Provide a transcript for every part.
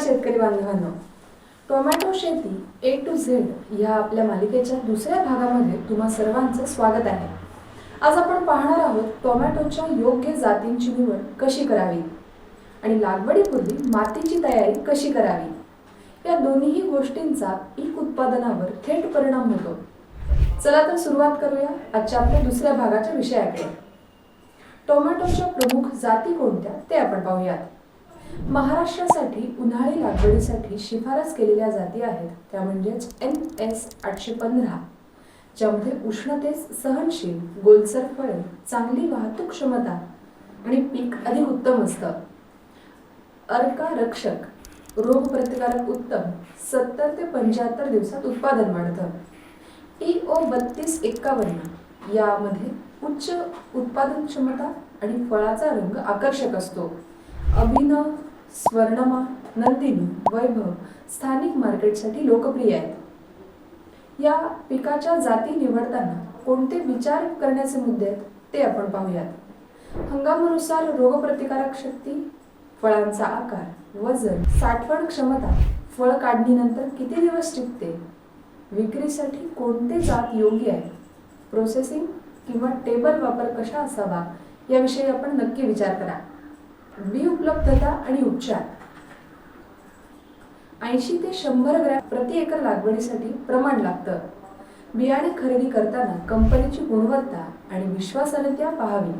शेतकरी बांधवांनो टोमॅटो शेती ए टू झेड या आपल्या मालिकेच्या दुसऱ्या भागामध्ये तुम्हा सर्वांचं स्वागत आहे. आज आपण पाहणार आहोत टोमॅटोच्या योग्य जातींची निवड कशी करावी आणि लागवडीपूर्वी मातीची तयारी कशी करावी. या दोन्हीही गोष्टींचा पीक उत्पादनावर थेट परिणाम होतो. चला तर सुरुवात करूया आजच्या आपल्या दुसऱ्या भागाच्या विषयाकडे. टोमॅटोच्या प्रमुख जाती कोणत्या ते आपण पाहूयात. महाराष्ट्रासाठी उन्हाळी लागवडीसाठी शिफारस केलेल्या जाती आहेत. त्या म्हणजेच एन एस आठशे पंधरा ज्यामध्ये उष्णतेस सहनशील गोलसर फळे चांगली वाहतूक क्षमता आणि पीक अधिक उत्तम असतं. अर्का रक्षक रोगप्रतिकारक उत्तम सत्तर ते पंच्याहत्तर दिवसात उत्पादन वाढतं. टी ओ बत्तीस एक्कावन्न यामध्ये उच्च उत्पादन क्षमता आणि फळाचा रंग आकर्षक असतो. अभिनव स्वर्णमा नंदिनी वैभव स्थानिक मार्केटसाठी लोकप्रिय आहेत. या पिकाच्या जाती निवडताना कोणते विचार करण्याचे मुद्दे आहेत ते आपण पाहूयात. हंगामानुसार रोगप्रतिकारक शक्ती फळांचा आकार वजन साठवण क्षमता फळ काढणीनंतर किती दिवस टिकते? विक्रीसाठी कोणते जात योग्य आहे प्रोसेसिंग किंवा टेबल वापर कशा असावा? याविषयी आपण नक्की विचार करा. विउपलब्धता उपलब्धता आणि उपचार. ऐंशी ते शंभर ग्रॅम प्रति एकर लागवडीसाठी प्रमाण लागतं. बियाणे खरेदी करताना कंपनीची गुणवत्ता आणि विश्वासार्हता पाहावी.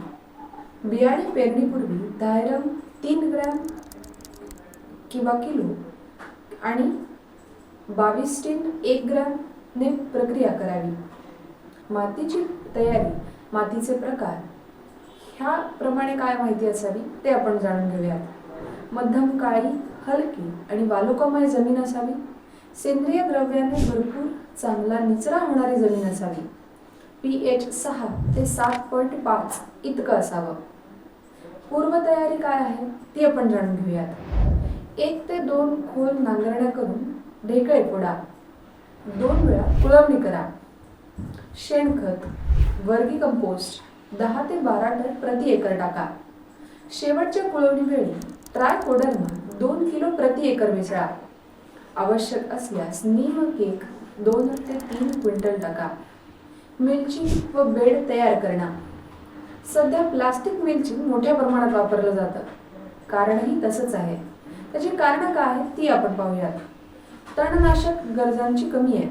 बियाणे पेरणीपूर्वी दायरम तीन ग्रॅम किंवा किलो आणि बावीस टीन एक ग्रॅमने प्रक्रिया करावी. मातीची तयारी मातीचे प्रकार ह्याप्रमाणे काय माहिती असावी ते आपण जाणून घेऊयात. मध्यम काळी हलकी आणि वालुकामय जमीन असावी. सेंद्रिय द्रव्याने भरपूर चांगला निचरा होणारी जमीन असावी. पी एच सहा ते सात पॉईंट पाच इतकं असावं. पूर्वतयारी काय आहे ती आपण जाणून घेऊयात. एक ते दोन खोल नांगरण्या करून ढेकळे फोडा. दोन वेळा कुळवणी करा. शेणखत वर्गी कंपोस्ट दहा ते बारा टन प्रति एकर टाका. शेवटच्या कुळवणी वेळी ट्रायकोडर्मा दोन किलो प्रति एकर मिसळा. आवश्यक असल्यास नीम केक दोन ते तीन क्विंटल टाका. मिल्चिंग व बेड तयार करणं. सध्या प्लास्टिक मिल्चिंग मोठ्या प्रमाणात वापरलं जातं. कारणही तसंच आहे. त्याची कारणं काय आहेत ती आपण पाहूयात. तणनाशक गरजांची कमी आहे.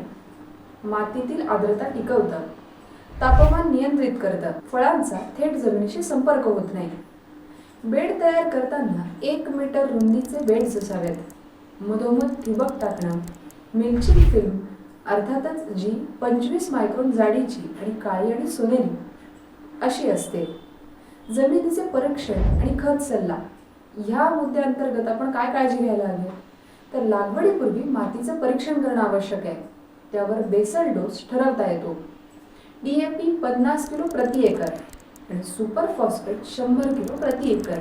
मातीतील आर्द्रता टिकवतं. तापमान नियंत्रित करतं. फळांचा थेट जमिनीशी संपर्क होत नाही. बेड तयार करताना एक मीटर रुंदीचे बेड्स असावेत. मधोमध ठिबक टाकणं. मिल्चिंग फिल्म अर्थातच जी पंचवीस मायक्रोन जाडीची आणि काळी आणि सोनेरी अशी असते. जमिनीचे परीक्षण आणि खत सल्ला. ह्या मुद्द्यांतर्गत आपण काय काळजी घ्यायला हवी? तर लागवडीपूर्वी मातीचं परीक्षण करणं आवश्यक आहे. त्यावर बेसल डोस ठरवता येतो. डी ए पी पन्नास किलो प्रति एकर आणि सुपर फॉस्फेट शंभर किलो प्रति एकर.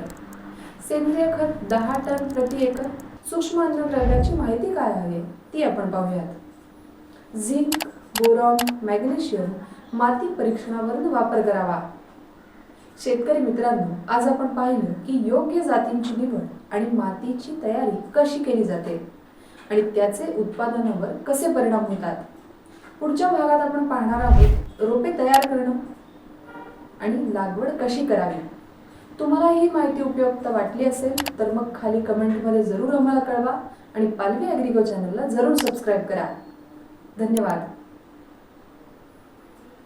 सेंद्रिय खत दहा टन प्रति एकर. सूक्ष्म अन्नद्रव्याची माहिती काय आहे? ती आपण पाहूयात. झिंक बोरॉन मॅग्नेशियम माती परीक्षणावरून वापर करावा. शेतकरी मित्रांनो आज आपण पाहिलं की योग्य जातींची निवड आणि मातीची तयारी कशी केली जाते आणि त्याचे उत्पादनावर कसे परिणाम होतात. पुढच्या भागात आपण पाहणार आहोत तयार करणं? आणि लागवड कशी करावी? तुम्हाला ही माहिती उपयुक्त वाटली असेल तर मग खाली कमेंटमध्ये जरूर आम्हाला कळवा आणि पालवी अॅग्रिको चॅनलला जरूर सबस्क्राईब करा. धन्यवाद.